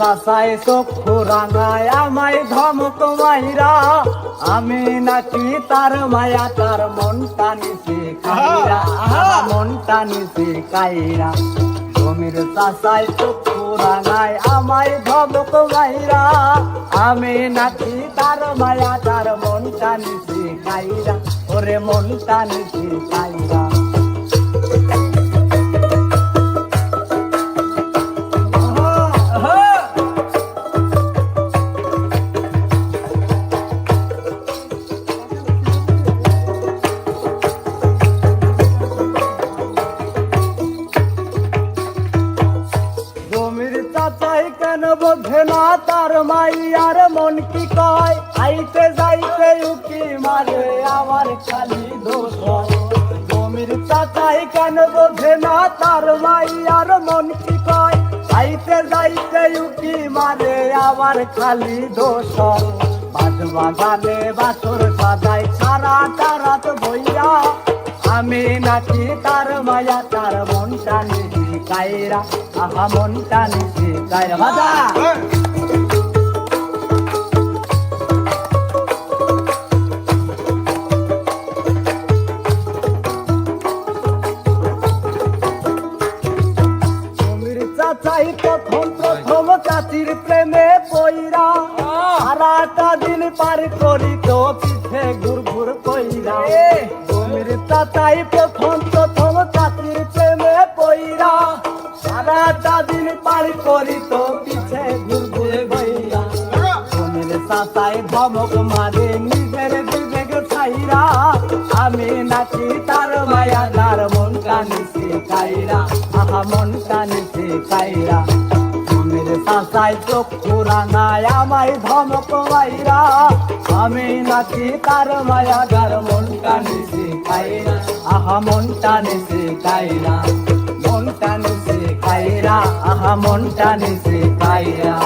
চাচাই চক্ষু রাঙায় আমায় ধমক মাইরা। আমি নাকি তার মায়া তার মনটা নিচে কাইরা। মনটা নিচে কাইরা। জমির চাচাই চক্ষু রাঙায় আমায় ধমক মাইরা। আমি নাকি তার মায়া তার মনটা নিচে কাইরা। ওরে মনটা নিচে কাইরা। চাচাই কেন বোঝে না তার মাইয়ার মন কি কয় আইতে যাইতে উকি মারে, আমার খালি দোষ। জমির চাচাই কেন বোঝে না তার মাইয়ার মন কি কয় আইতে যাইতে উকি মারে, আমার খালি দোষ। বাজ বাগানে বাছর সাজাই সারা তারাত বইয়া আমি নাকি তার মায়া, তার মনটা নিজি কায়রা আহা মনটা নিজি কায়রা বাজা। জমির চাচাই প্রথম প্রথম চাচির প্রেমে পইরা সারাটা দিন পার করি তো পিঠে ঘুর ঘুর কইরা জমির চাচাই প্রথম প্রথম চাচির প্রেমে পইরা দিন পার করি তো পিঠে ঘুর ঘুর কইরা জমির চাচাই ধমক মারে নিজের বিবেক ছাইরা। আমি নাকি তার মায়া তার মন কানিছে কাইরা। আহা মন কানিছে কাইরা। জমির চাচাই চক্ষু রাঙায় আমায় ধমক মাইরা। আমি নাচি তার মায়া তার মন কানিছে কাইরা। আহা মন টানিছে কাইরা। মন টানিছে কাইরা আহা মনটা টানিছে কাইরা